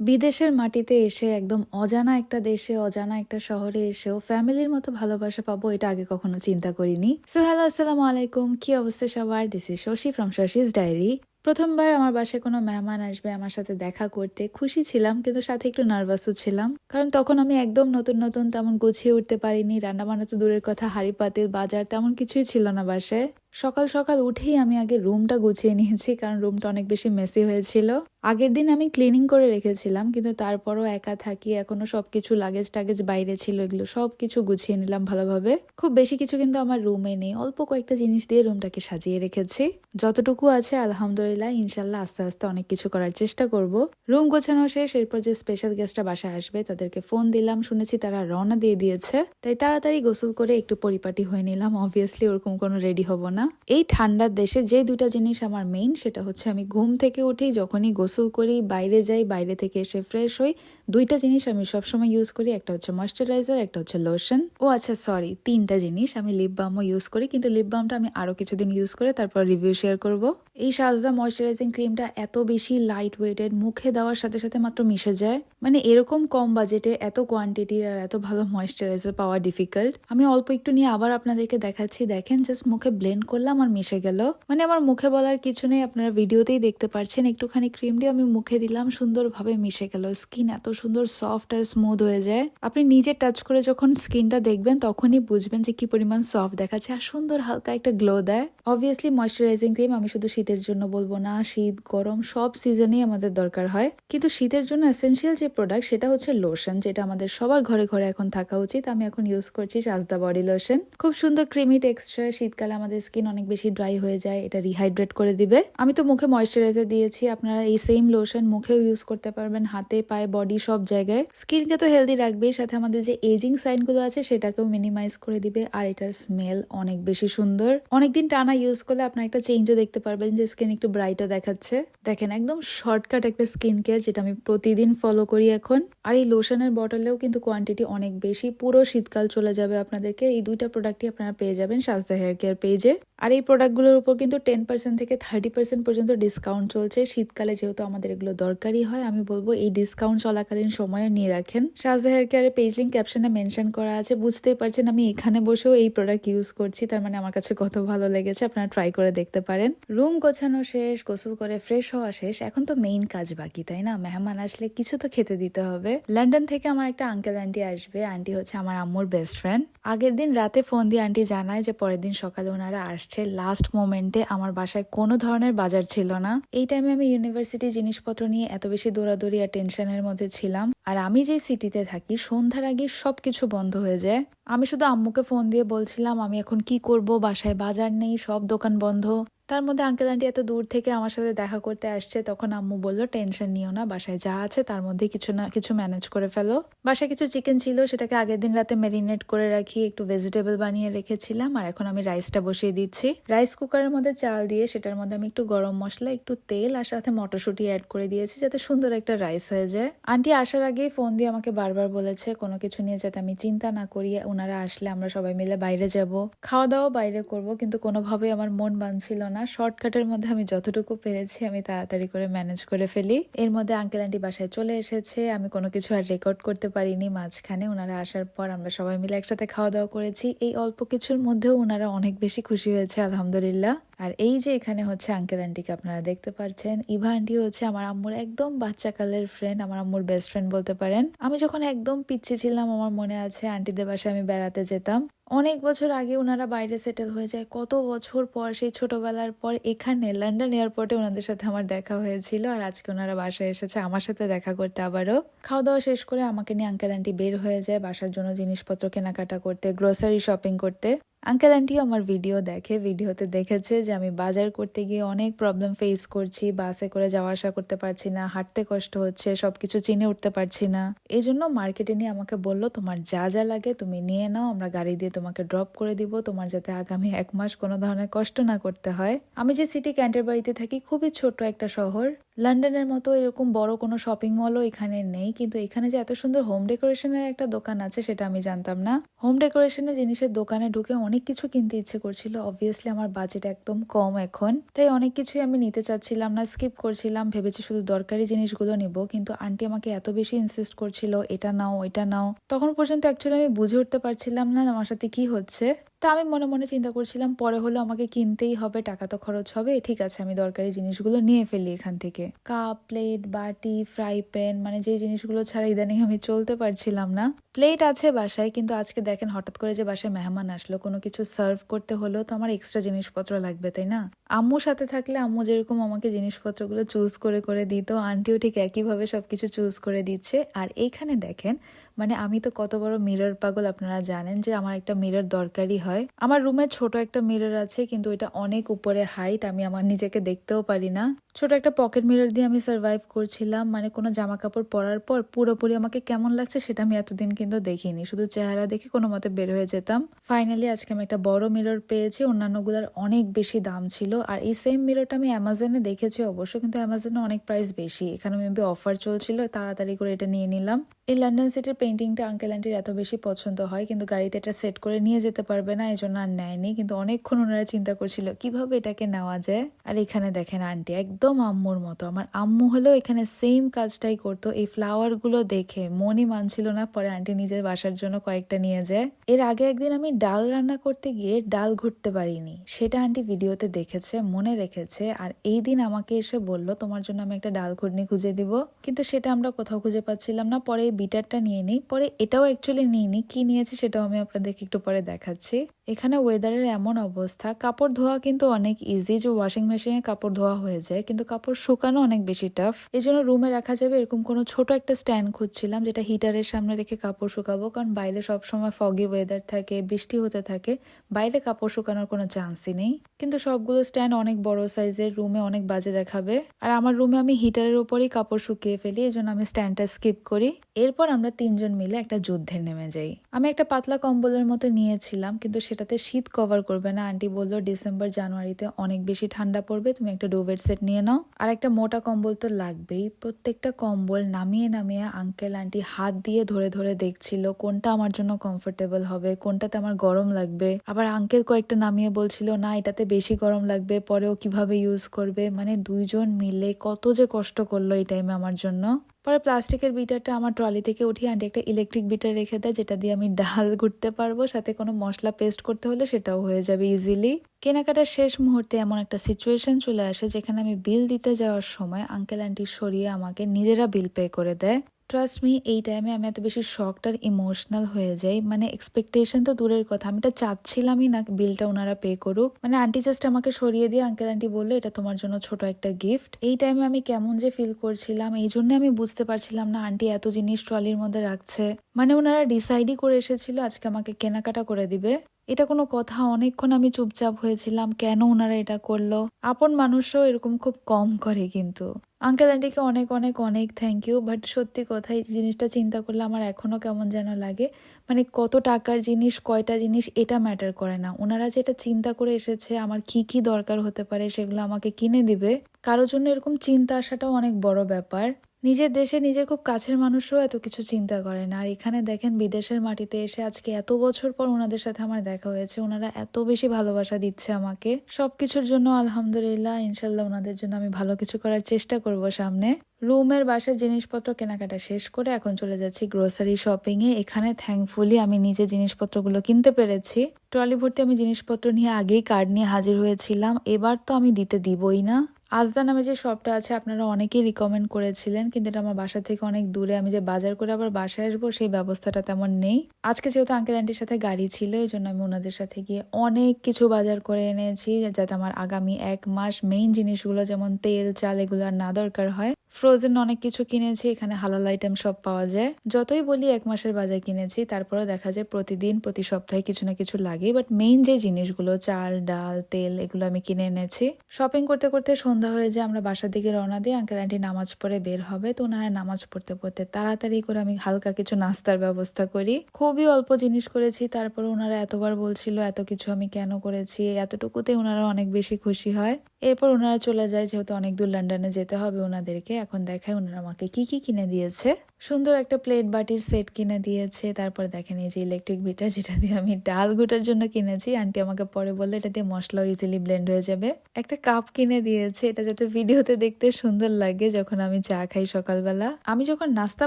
বিদেশের মাটিতে এসে একদম অজানা একটা দেশে, অজানা একটা শহরে এসেও ফ্যামিলির মতো ভালোবাসা পাবো, এটা আগে কখনো চিন্তা করিনি। সো হ্যালো আসসালামু আলাইকুম। কি অবস্থা সবার? This is Shashi from Shashi's diary প্রথমবার আমার বাসায় কোনো মেহমান আসবে, আমার সাথে দেখা করতে। খুশি ছিলাম, কিন্তু সাথে একটু নার্ভাসও ছিলাম। কারণ তখন আমি একদম নতুন নতুন তেমন গুছিয়ে উঠতে পারিনি। রান্না বান্না তো দূরের কথা, হাড়ি পাতিল, বাজার তেমন কিছুই ছিল না বাসায়। সকাল সকাল উঠেই আমি আগে রুমটা গুছিয়ে নিয়েছি, কারণ রুমটা অনেক বেশি মেসি হয়েছিল। আগের দিন আমি ক্লিনিং করে রেখেছিলাম, কিন্তু তারপরও একা থাকি, এখনও সবকিছু লাগেজ টাগেজ বাইরে ছিল, এগুলো সবকিছু গুছিয়ে নিলাম ভালোভাবে। খুব বেশি কিছু কিন্তু আমার রুমে নেই, অল্প কয়েকটা জিনিস দিয়ে রুমটাকে সাজিয়ে রেখেছি। যতটুকু আছে, আলহামদুলিল্লাহ, ইনশাল্লাহ আস্তে আস্তে অনেক কিছু করার চেষ্টা করব। রুম গোছানো শেষ, এরপর যে স্পেশাল গেস্টরা বাসায় আসবে, তাদেরকে ফোন দিলাম, শুনেছি তারা রওনা দিয়ে দিয়েছে। তাই তাড়াতাড়ি গোসল করে একটু পরিপাটি হয়ে নিলাম অবভিয়াসলি ওরকম কোনো রেডি হব না। এই ঠান্ডার দেশে যে দুটা জিনিস আমার মেইন সেটা হচ্ছে আমি ঘুম থেকে উঠি, যখনই গোসল করি, বাইরে যাই, বাইরে থেকে এসে ফ্রেশ হই। দুইটা জিনিস আমি সবসময় ইউজ করি, একটা হচ্ছে ময়শ্চারাইজার একটা হচ্ছে লোশন ও আচ্ছা সরি তিনটা জিনিস আমি লিপ বামও ইউজ করি, কিন্তু লিপ বামটা আমি আরও কিছুদিন ইউজ করে তারপর রিভিউ শেয়ার করব। এই সাজদা ময়শ্চারাইজিং ক্রিমটা এত বেশি লাইট ওয়েটেড মুখে দেওয়ার সাথে সাথে মাত্র মিশে যায়। মানে এরকম কম বাজেটে এত কোয়ান্টিটির আর এত ভালো ময়শ্চারাইজার পাওয়া ডিফিকাল্ট আমি অল্প একটু নিয়ে আবার আপনাদেরকে দেখাচ্ছি। দেখেন জাস্ট মুখে ব্লেন্ড করলাম আর মিশে গেল। মানে আমার মুখে বলার কিছু নেই, আপনারা ভিডিওতেই দেখতে পাচ্ছেন একটুখানি ক্রিম দিয়ে আমি মুখে দিলাম, সুন্দরভাবে মিশে গেল। স্কিন এত সুন্দর সফট আর স্মুথ হয়ে যায়। আপনি নিজে টাচ করে যখন স্কিনটা দেখবেন, তখনই বুঝবেন যে কি পরিমাণ সফট দেখাচ্ছে। আর সুন্দর হালকা একটা গ্লো দেয়। অবভিয়াসলি ময়শ্চারাইজিং ক্রিম আমি শুধু শীতের জন্য বলব না, শীত, গরম সব সিজনেই আমাদের দরকার হয়। কিন্তু শীতের জন্য এসেন্সিয়াল যে প্রোডাক্ট সেটা হচ্ছে লোশন যেটা আমাদের সবার ঘরে ঘরে এখন থাকা উচিত। আমি এখন ইউজ করছি সাজদা বডি লোশন খুব সুন্দর ক্রিমি টেক্সচার শীতকালে আমাদের অনেক বেশি ড্রাই হয়ে যায়, এটা রিহাইড্রেট করে দিবে। আমি তো মুখে ময়শ্চারাইজার দিয়েছি, আপনারা এই সেম লোশন মুখেও ইউজ করতে পারবেন, হাতে, পায়ে বডি সব জায়গায়। স্কিনকে তো হেলদি রাখবেই, সাথে আমাদের যে এজিং সাইনগুলো আছে, সেটাকেও মিনিমাইজ করে দিবে, আর এটার স্মেল অনেক বেশি সুন্দর। অনেকদিন টানা ইউজ করলে আপনার একটা চেঞ্জও দেখতে পারবেন, যে স্কিন একটু ব্রাইটও দেখাচ্ছে। দেখেন, একদম শর্টকাট একটা স্কিন কেয়ার যেটা আমি প্রতিদিন ফলো করি এখন। আর এই লোশনের বটলেও কিন্তু কোয়ান্টিটি অনেক বেশি, পুরো শীতকাল চলে যাবে আপনাদেরকে। এই দুইটা প্রোডাক্টই আপনারা পেয়ে যাবেন সাজদা হেয়ার কেয়ার পেজে আর এই প্রোডাক্টগুলোর উপর কিন্তু টেন পার্সেন্ট থেকে থার্টি পার্সেন্ট পর্যন্ত ডিসকাউন্ট চলছে। শীতকালে যেহেতু আমাদের এগুলো দরকারই হয়, আমি বলব এই ডিসকাউন্ট চলাকালীন সময়ে নিয়ে রাখেন। সাজদা হেয়ার কেয়ারের লিঙ্ক ক্যাপশনে মেনশন করা আছে। বুঝতেই পারছেন, আমি এখানে বসেও এই প্রোডাক্ট ইউজ করছি, তার মানে আমার কাছে কত ভালো লেগেছে, আপনারা ট্রাই করে দেখতে পারেন। রুম গোছানো শেষ, গোসল করে ফ্রেশ হওয়া শেষ, এখন তো মেইন কাজ বাকি, তাই না? মেহমান আসলে কিছু তো খেতে দিতে হবে। লন্ডন থেকে আমার একটা আঙ্কেল আন্টি আসবে আন্টি হচ্ছে আমার আম্মুর বেস্ট ফ্রেন্ড আগের দিন রাতে ফোন দিয়ে আন্টি জানায় যে পরের দিন সকালে ওনারা আসছে লাস্ট মোমেন্টে আমার বাসায় কোনো ধরনের বাজার ছিল না। এই টাইমে আমি ইউনিভার্সিটি জিনিসপত্র নিয়ে এত বেশি দৌড়াদৌড়ি আর টেনশনের মধ্যে ছিলাম। আর আমি যে সিটিতে থাকি, সন্ধ্যার আগে সব কিছু বন্ধ হয়ে যায়। আমি শুধু আম্মুকে ফোন দিয়ে বলছিলাম, আমি এখন কি করব? বাসায় বাজার নেই, সব দোকান বন্ধ। তার মধ্যে আঙ্কেল আন্টি এত দূর থেকে আমার সাথে দেখা করতে আসছে, তখন আম্মু বলল টেনশন নিও না, বাসায় যা আছে তার মধ্যে কিছু না, কিছু ম্যানেজ করে ফেলো। বাসায় কিছু চিকেন ছিল, সেটাকে আগের দিন রাতে ম্যারিনেট করে রাখি, একটু ভেজিটেবল বানিয়ে রেখেছিলাম, আর এখন আমি রাইসটা বসিয়ে দিচ্ছি। রাইস কুকারের মধ্যে চাল দিয়ে সেটার মধ্যে আমি একটু গরম মশলা, একটু তেল, আর সাথে মটরশুঁটি অ্যাড করে দিয়েছি, যাতে সুন্দর একটা রাইস হয়ে যায়। আন্টি আসার আগেই ফোন দিয়ে আমাকে বারবার বলেছে, কোনো কিছু নিয়ে যাতে আমি চিন্তা না করি, ওনারা আসলে আমরা সবাই মিলে বাইরে যাব। খাওয়া দাওয়া বাইরে করব, কিন্তু কোনোভাবেই আমার মন বানছিল না। শর্টকাটের মধ্যে আমি যতটুকু পেরেছি আমি তাড়াতাড়ি করে ম্যানেজ করে ফেলি। এর মধ্যে আঙ্কেল আন্টি বাসায় চলে এসেছে, আমি কোনো কিছু আর রেকর্ড করতে পারিনি, মাঝখানে ওনারা আসার পর আমরা সবাই মিলে একসাথে খাওয়া দাওয়া করেছি। এই অল্প কিছুর মধ্যেও ওনারা অনেক বেশি খুশি হয়েছে, আলহামদুলিল্লাহ। আর এই যে এখানে হচ্ছে আঙ্কেল আন্টিকে আপনারা দেখতে পাচ্ছেন ইভা আন্টি হচ্ছে আমার আম্মুর একদম বাচ্চাকালের ফ্রেন্ড আমার আম্মুর বেস্ট ফ্রেন্ড বলতে পারেন। আমি যখন একদম পিচ্ছি ছিলাম, আমার মনে আছে আন্টিদের বাসায় আমি বেড়াতে যেতাম। অনেক বছর আগে ওনারা বাইরে সেটেল হয়ে যায়। কত বছর পর, সেই ছোটবেলার পর এখানে লন্ডন এয়ারপোর্টে ওনাদের সাথে আমার দেখা হয়েছিল আর আজকে ওনারা বাসায় এসেছে আমার সাথে দেখা করতে আবারও। খাওয়া দাওয়া শেষ করে আমাকে নিয়ে আঙ্কেল আন্টি বের হয়ে যায় বাসার জন্য জিনিসপত্র কেনাকাটা করতে গ্রোসারি শপিং করতে। আঙ্কেল আন্টি আমার ভিডিও দেখে ভিডিওতে দেখেছে যে আমি বাজার করতে গিয়ে অনেক প্রবলেম ফেস করছি বাসে করে যাওয়া আসা করতে পারছি না, হাঁটতে কষ্ট হচ্ছে, সবকিছু চিনে উঠতে পারছি না। এই জন্য মার্কেটে নিয়ে আমাকে বলল, তোমার যা যা লাগে তুমি নিয়ে নাও, আমরা গাড়ি দিয়ে তোমাকে ড্রপ করে দিব, তোমার যাতে আগামী এক মাস কোনো ধরনের কষ্ট না করতে হয়। আমি যে সিটি ক্যান্টারবাড়িতে থাকি, খুবই ছোট একটা শহর লন্ডনের মতো এরকম বড় কোনো শপিং মলও এখানে নেই, কিন্তু এখানে যে এত সুন্দর হোম ডেকোরেশনের একটা দোকান আছে সেটা আমি জানতাম না। হোম ডেকোরেশনের জিনিসের দোকানে ঢুকে অনেক কিছু কিনতে ইচ্ছে করছিল অবভিয়াসলি আমার বাজেট একদম কম এখন। তাই অনেক কিছুই আমি নিতে চাচ্ছিলাম না স্কিপ করছিলাম, ভেবেছি শুধু দরকারি জিনিসগুলো নিব, কিন্তু আন্টি আমাকে এত বেশি ইনসিস্ট করছিল, এটা নাও এটা নাও। তখন পর্যন্ত অ্যাকচুয়ালি আমি বুঝে উঠতে পারছিলাম না আমার সাথে কি হচ্ছে। তা আমি মনে মনে চিন্তা করছিলাম, পরে হলো আমাকে কিনতেই হবে, টাকা তো খরচ হবে, ঠিক আছে, আমি দরকারি জিনিসগুলো নিয়ে ফেলি এখান থেকে। কাপ, প্লেট, বাটি, ফ্রাই প্যান মানে যে জিনিসগুলো ছাড়া ইদানিং আমি চলতে পারছিলাম না। প্লেট আছে বাসায়, কিন্তু আজকে দেখেন হঠাৎ করে যে বাসায় মেহমান আসলো, কোনো কিছু সার্ভ করতে হলেও তো আমার এক্সট্রা জিনিসপত্র লাগবে, তাই না? আম্মুর সাথে থাকলে আম্মু যেরকম আমাকে জিনিসপত্রগুলো চুজ করে করে দিত, আন্টিও ঠিক একইভাবে সবকিছু চুজ করে দিচ্ছে। আর এইখানে দেখেন মানে আমি তো কত বড় মিরর পাগল আপনারা জানেন যে আমার একটা মিরর দরকারই হয়। আমার রুমে ছোট একটা মিরর আছে, কিন্তু এটা অনেক উপরে হাইট আমি আমার নিজেকে দেখতেও পারি না। ছোট একটা পকেট মিরর দিয়ে আমি সার্ভাইভ করছিলাম মানে কোনো জামা কাপড় পরার পর পুরোপুরি আমাকে কেমন লাগছে সেটা আমি এতদিন কিন্তু দেখিনি, শুধু চেহারা দেখে কোনো মতে বের হয়ে যেতাম। ফাইনালি আজকে আমি একটা বড় মিরর পেয়েছি, অন্যান্যগুলোর অনেক বেশি দাম ছিল, আর এই সেম মিররটা আমি অ্যামাজনে দেখেছি অবশ্য, কিন্তু অ্যামাজনে অনেক প্রাইস বেশি, এখানে মেবি অফার চলছিল, তাড়াতাড়ি করে এটা নিয়ে নিলাম। এই লন্ডন সিটির পেন্টিংটা আঙ্কেল আন্টির এত বেশি পছন্দ হয়, কিন্তু গাড়িতে এটা সেট করে নিয়ে যেতে পারবে না এই জন্য আর নেয়নি। কিন্তু অনেকক্ষণ ওনারা চিন্তা করছিল, কীভাবে এটাকে নেওয়া যায়? আর এখানে দেখেন আন্টি একদম আম্মুর মতো। আমার আম্মু হলেও এখানে সেম কাজটাই করতো। এই ফ্লাওয়ারগুলো দেখে মনই মানছিল না, পরে আন্টি নিজের বাসার জন্য কয়েকটা নিয়ে যায়। এর আগে একদিন আমি ডাল রান্না করতে গিয়ে ডাল ঘুরতে পারিনি। সেটা আন্টি ভিডিওতে দেখেছে, মনে রেখেছে। আর এই দিন আমাকে এসে বলল, তোমার জন্য আমি একটা ডাল ঘুরনি খুঁজে দিব। কিন্তু সেটা আমরা কোথাও খুঁজে পাচ্ছিলাম না। পরে বিটারটা নিয়ে নিই। পরে এটাও অ্যাকচুয়ালি নিয়ে নিই কি নিয়েছি সেটাও আমি আপনাদেরকে একটু পরে দেখাচ্ছি। এখানে ওয়েদারের এমন অবস্থা, কাপড় ধোয়া কিন্তু অনেক ইজি যে ওয়াশিং মেশিনে কাপড় ধোয়া হয়ে যায়, কিন্তু কাপড় শুকানো অনেক বেশি টাফ এই জন্য রুমে রাখা যাবে এরকম কোনো ছোট একটা স্ট্যান্ড খুঁজছিলাম, যেটা হিটারের সামনে রেখে কাপড় শুকাবো, কারণ বাইরে সবসময় ফগি ওয়েদার থাকে, বৃষ্টি হতে থাকে, বাইরে কাপড় শুকানোর কোনো চান্সই নেই। কিন্তু সবগুলো স্ট্যান্ড অনেক বড় সাইজের রুমে অনেক বাজে দেখাবে। আর আমার রুমে আমি হিটারের উপরেই কাপড় শুকিয়ে ফেলি, এই জন্য আমি স্ট্যান্ডটা স্কিপ করি। এরপর আমরা তিনজন মিলে একটা যুদ্ধে নেমে যাই। আমি একটা পাতলা কম্বলের মতো নিয়েছিলাম, কিন্তু সেটাতে শীত কভার করবে না। আন্টি বলল, ডিসেম্বর, জানুয়ারিতে অনেক বেশি ঠান্ডা পড়বে, তুমি একটা ডোভের সেট নিয়ে নাও। আর একটা মোটা কম্বল তো লাগবেই। প্রত্যেকটা কম্বল নামিয়ে নামিয়ে আঙ্কেল, আন্টি হাত দিয়ে ধরে ধরে দেখছিল, কোনটা আমার জন্য কমফোর্টেবল হবে? কোনটাতে আমার গরম লাগবে? আবার আঙ্কেল কয়েকটা নামিয়ে বলছিল, না, এটাতে বেশি গরম লাগবে পরেও কীভাবে ইউজ করবে? মানে দুইজন মিলে কত যে কষ্ট করল এই টাইমে আমার জন্য। পরে প্লাস্টিকের বিটারটা আমার ট্রলি থেকে উঠিয়ে আন্টি একটা ইলেকট্রিক বিটার রেখে দেয়, যেটা দিয়ে আমি ডাল ঘুরতে পারব। সাথে কোনো মশলা পেস্ট করতে হলে সেটাও হয়ে যাবে ইজিলি কেনাকাটার শেষ মুহূর্তে এমন একটা সিচুয়েশন চলে আসে, যেখানে আমি বিল দিতে যাওয়ার সময় আঙ্কেল আন্টি সরিয়ে আমাকে নিজেরা বিল পে করে দেয়। ট্রাস্ট মি এই টাইমে আমি এত বেশি শকড আর ইমোশনাল হয়ে যাই। মানে এক্সপেকটেশন তো দূরের কথা, আমি এটা চাচ্ছিলামই না বিলটা ওনারা পে করুক। মানে আন্টি জাস্ট আমাকে সরিয়ে দিয়ে আঙ্কেল আন্টি বলল, এটা তোমার জন্য ছোট একটা গিফট এই টাইমে আমি কেমন যে ফিল করছিলাম, এই জন্য আমি বুঝতে পারছিলাম না আন্টি এত জিনিস ট্রলির মধ্যে রাখছে। মানে ওনারা ডিসাইডই করে এসেছিল, আজকে আমাকে কেনাকাটা করে দিবে। এটা কোনো কথা, অনেকক্ষণ আমি চুপচাপ হয়েছিলাম, কেন ওনারা এটা করল? আপন মানুষও এরকম খুব কম করে কিন্তু। আঙ্কেল আন্টিকে অনেক অনেক অনেক থ্যাংক ইউ বাট সত্যি কথা, এই জিনিসটা চিন্তা করলে আমার এখনও কেমন যেন লাগে। মানে কত টাকার জিনিস, কয়টা জিনিস, এটা ম্যাটার করে না। ওনারা যেটা চিন্তা করে এসেছে, আমার কি কি দরকার হতে পারে, সেগুলো আমাকে কিনে দিবে। কারোর জন্য এরকম চিন্তা আসাটাও অনেক বড় ব্যাপার। নিজের দেশে নিজের খুব কাছের মানুষও এত কিছু চিন্তা করে না। আর এখানে দেখেন, বিদেশের মাটিতে এসে আজকে এত বছর পর ওনাদের সাথে আমার দেখা হয়েছে। ওনারা এত বেশি ভালোবাসা দিচ্ছে আমাকে। সবকিছুর জন্য আলহামদুলিল্লাহ, ইনশাল্লাহ ওনাদের জন্য আমি ভালো কিছু করার চেষ্টা করব সামনে। রুমের বাসার জিনিসপত্র কেনাকাটা শেষ করে এখন চলে যাচ্ছি গ্রোসারি শপিং এ। এখানে থ্যাঙ্কফুলি আমি নিজে জিনিসপত্রগুলো কিনতে পেরেছি। ট্রলি ভর্তি আমি জিনিসপত্র নিয়ে আগেই কার্ড নিয়ে হাজির হয়েছিলাম। এবার তো আমি দিতে দিবই না। আজদা নামে যে শপটা আছে, আপনারা অনেকেই রিকমেন্ড করেছিলেন, কিন্তু এটা আমার বাসা থেকে অনেক দূরে। আমি যে বাজার করে আবার বাসায় আসব, সেই ব্যবস্থাটা তেমন নেই। আজকে যেহেতু আঙ্কেল আন্টির সাথে গাড়ি ছিল, এই জন্য আমি ওনাদের সাথে গিয়ে অনেক কিছু বাজার করে এনেছি, যাতে আমার আগামী এক মাস মেইন জিনিসগুলো যেমন তেল, চাল, এগুলো আর না দরকার হয়। ফ্রোজেন অনেক কিছু কিনেছি, এখানে হালাল আইটেম সব পাওয়া যায়। যতই বলি এক মাসের বাজার কিনেছি তারপরে দেখা যায় প্রতিদিন, প্রতি সপ্তাহে কিছু না কিছু লাগে। বাট মেইন যে জিনিসগুলো, চাল, ডাল, তেল, এগুলো আমি কিনে এনেছি। শপিং করতে করতে সন্ধ্যা হয়ে যায়, আমরা বাসার দিকে রওনা দিয়ে আঙ্কেল আন্টি নামাজ পড়ে বের হবে। তো ওনারা নামাজ পড়তে পড়তে তাড়াতাড়ি করে আমি হালকা কিছু নাস্তার ব্যবস্থা করি। খুবই অল্প জিনিস করেছি তারপর ওনারা এতবার বলছিল, এত কিছু আমি কেন করেছি? এতটুকুতে ওনারা অনেক বেশি খুশি হয়। এরপর ওনারা চলে যায়, যেহেতু অনেক দূর লন্ডনে যেতে হবে ওনাদেরকে। এখন দেখায় ওনারা আমাকে কি কি কিনে দিয়েছে। সুন্দর একটা প্লেট বাটির সেট কিনে দিয়েছে। তারপর দেখেন এই যে ইলেকট্রিক বিটার যেটা দিয়ে আমি ডাল গুটার জন্য কিনেছি। আন্টি আমাকে পরে বলল, এটা দিয়ে মশলাও ইজিলি ব্লেন্ড হয়ে যাবে। একটা কাপ কিনে দিয়েছে। এটা যাতে ভিডিওতে দেখতে সুন্দর লাগে যখন আমি চা খাই সকালবেলা। আমি যখন নাস্তা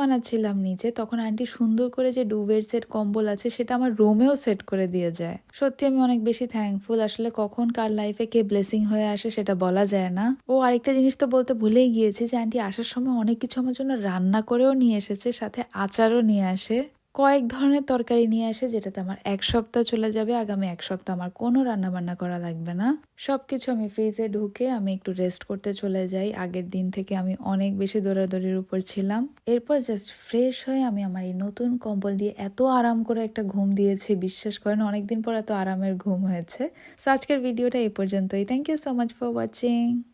বানাচ্ছিলাম নিচে, তখন আন্টি সুন্দর করে যে ডুবের সেট কম্বল আছে, সেটা আমার রুমেও সেট করে দিয়ে যায়। সত্যি আমি অনেক বেশি থ্যাঙ্কফুল আসলে কখন কার লাইফে কে ব্লেসিং হয়ে আসে সেটা বলা যায় না। ও আরেকটা জিনিস তো বলতে ভুলেই গিয়েছি যে, আন্টি আসার সময় অনেক কিছু আমার জন্য রান্না করেও নিয়ে এসেছে, সাথে আচারও নিয়ে আসে। কয়েক ধরনের তরকারি নিয়ে আসে, যেটাতে আমার এক সপ্তাহ চলে যাবে, আগামী এক সপ্তাহ আমার কোনো রান্না বান্না করা লাগবে না। সব কিছু আমি ফ্রিজে ঢুকে আমি একটু রেস্ট করতে চলে যাই। আগের দিন থেকে আমি অনেক বেশি দৌড়াদৌড়ির উপর ছিলাম। এরপর জাস্ট ফ্রেশ হয়ে আমি আমার এই নতুন কম্বল দিয়ে এত আরাম করে একটা ঘুম দিয়েছি, বিশ্বাস করেন অনেকদিন পর এত আরামের ঘুম হয়েছে। সো আজকের ভিডিওটা এই পর্যন্তই। Thank you so much for watching